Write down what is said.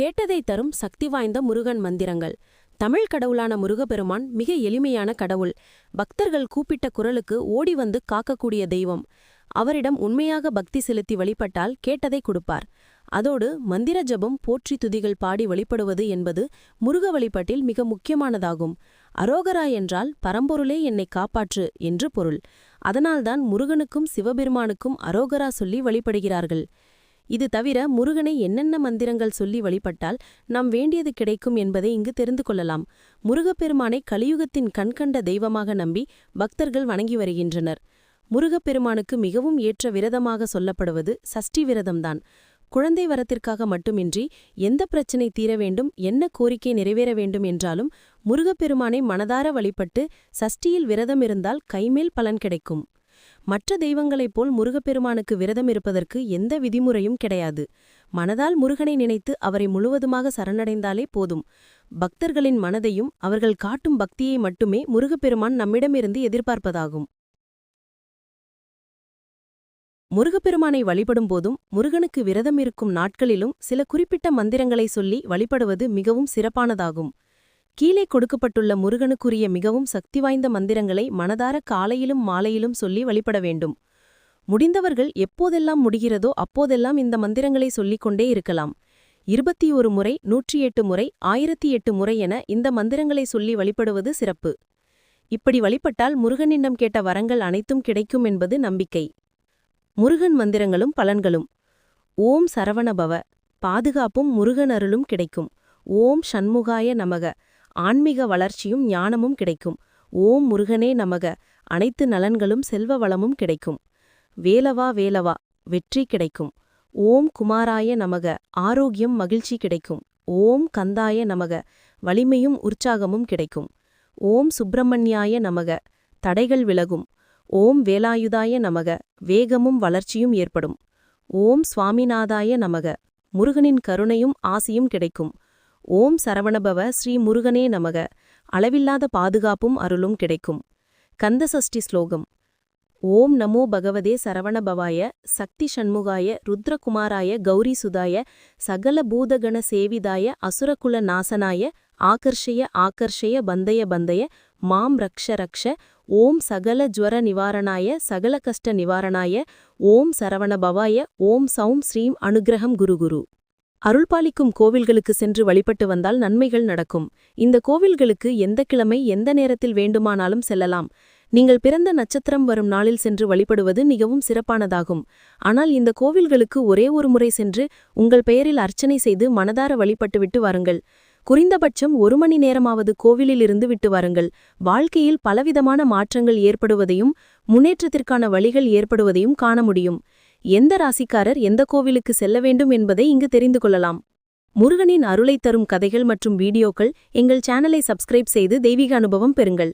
கேட்டதை தரும் சக்தி வாய்ந்த முருகன் மந்திரங்கள். தமிழ் கடவுளான முருகப்பெருமான் மிக எளிமையான கடவுள். பக்தர்கள் கூப்பிட்ட குரலுக்கு ஓடி வந்து காக்கக்கூடிய தெய்வம். அவரிடம் உண்மையாக பக்தி செலுத்தி வழிபட்டால் கேட்டதை கொடுப்பார். அதோடு மந்திர ஜபம் போற்றி துதிகள் பாடி வழிபடுவது என்பது முருக வழிபாட்டில் மிக முக்கியமானதாகும். அரோகரா என்றால் பரம்பொருளே என்னை காப்பாற்று என்று பொருள். அதனால்தான் முருகனுக்கும் சிவபெருமானுக்கும் அரோகரா சொல்லி வழிபடுகிறார்கள். இது தவிர முருகனை என்னென்ன மந்திரங்கள் சொல்லி வழிபட்டால் நாம் வேண்டியது கிடைக்கும் என்பதை இங்கு தெரிந்து கொள்ளலாம். முருகப்பெருமானை கலியுகத்தின் கண்கண்ட தெய்வமாக நம்பி பக்தர்கள் வணங்கி வருகின்றனர். முருகப்பெருமானுக்கு மிகவும் ஏற்ற விரதமாக சொல்லப்படுவது சஷ்டி விரதம்தான். குழந்தை வரத்திற்காக மட்டுமின்றி எந்த பிரச்சனை தீர வேண்டும் என்ன கோரிக்கை நிறைவேற வேண்டும் என்றாலும் முருகப்பெருமானை மனதார வழிபட்டு சஷ்டியில் விரதம் இருந்தால் கைமேல் பலன் கிடைக்கும். மற்ற தெய்வங்களைப் போல் முருகப்பெருமானுக்கு விரதம் இருப்பதற்கு எந்த விதிமுறையும் கிடையாது. மனதால் முருகனை நினைத்து அவரை முழுவதுமாக சரணடைந்தாலே போதும். பக்தர்களின் மனதையும் அவர்கள் காட்டும் பக்தியை மட்டுமே முருகப்பெருமான் நம்மிடமிருந்து எதிர்பார்ப்பதாகும். முருகப்பெருமானை வழிபடும் போதும் முருகனுக்கு விரதம் இருக்கும் நாட்களிலும் சில குறிப்பிட்ட மந்திரங்களை சொல்லி வழிபடுவது மிகவும் சிறப்பானதாகும். கீழே கொடுக்கப்பட்டுள்ள முருகனுக்குரிய மிகவும் சக்தி வாய்ந்த மந்திரங்களை மனதார காலையிலும் மாலையிலும் சொல்லி வழிபட வேண்டும். முடிந்தவர்கள் எப்போதெல்லாம் முடிகிறதோ அப்போதெல்லாம் இந்த மந்திரங்களை சொல்லிக்கொண்டே இருக்கலாம். இருபத்தி ஒரு முறை நூற்றி எட்டு முறை ஆயிரத்தி எட்டு முறை என இந்த மந்திரங்களை சொல்லி வழிபடுவது சிறப்பு. இப்படி வழிபட்டால் முருகனிடம் கேட்ட வரங்கள் அனைத்தும் கிடைக்கும் என்பது நம்பிக்கை. முருகன் மந்திரங்களும் பலன்களும். ஓம் சரவணபவ. பாதுகாப்பும் முருகன் அருளும் கிடைக்கும். ஓம் ஷண்முகாய நமக. ஆன்மீக வளர்ச்சியும் ஞானமும் கிடைக்கும். ஓம் முருகனே நமக. அனைத்து நலன்களும் செல்வ வளமும் கிடைக்கும். வேலவா வேலவா. வெற்றி கிடைக்கும். ஓம் குமாராய நமக. ஆரோக்கியம் மகிழ்ச்சி கிடைக்கும். ஓம் கந்தாய நமக. வலிமையும் உற்சாகமும் கிடைக்கும். ஓம் சுப்பிரமணியாய நமக. தடைகள் விலகும். ஓம் வேலாயுதாய நமக. வேகமும் வளர்ச்சியும் ஏற்படும். ஓம் சுவாமிநாதாய நமக. முருகனின் கருணையும் ஆசியும் கிடைக்கும். ஓம் சரவணபவ ஸ்ரீ முருகனே நமக. அளவில்லாத பாதுகாப்பும் அருளும் கிடைக்கும். கந்தசஷ்டி ஸ்லோகம். ஓம் நமோ பகவதே சரவணபவாய சக்தி ஷண்முகாய ருத்ரகுமாராய கௌரி சுதாய சகல பூதகண சேவிதாய அசுரகுல நாசனாய ஆகர்ஷய ஆகர்ஷய பந்தய பந்தய மாம் ரக்ஷ ரக்ஷ ஓம் சகல ஜுவர நிவாரணாய சகல கஷ்ட நிவாரணாய ஓம் சரவணபவாய ஓம் சௌம் ஸ்ரீம் அனுகிரகம் குருகுரு அருள்பாலிக்கும் கோவில்களுக்கு சென்று வழிபட்டு வந்தால் நன்மைகள் நடக்கும். இந்த கோவில்களுக்கு எந்த கிழமை எந்த நேரத்தில் வேண்டுமானாலும் செல்லலாம். நீங்கள் பிறந்த நட்சத்திரம் வரும் நாளில் சென்று வழிபடுவது மிகவும் சிறப்பானதாகும். ஆனால் இந்த கோவில்களுக்கு ஒரே ஒரு முறை சென்று உங்கள் பெயரில் அர்ச்சனை செய்து மனதார வழிபட்டுவிட்டு வாருங்கள். குறைந்தபட்சம் ஒரு மணி நேரமாவது கோவிலில் இருந்து விட்டு வாருங்கள். வாழ்க்கையில் பலவிதமான மாற்றங்கள் ஏற்படுவதையும் முன்னேற்றத்திற்கான வழிகள் ஏற்படுவதையும் காண முடியும். எந்த ராசிக்காரர் எந்த கோவிலுக்கு செல்ல வேண்டும் என்பதை இங்கு தெரிந்து கொள்ளலாம். முருகனின் அருளைத் தரும் கதைகள் மற்றும் வீடியோக்கள் எங்கள் சேனலை சப்ஸ்கிரைப் செய்து தெய்வீக அனுபவம் பெறுங்கள்.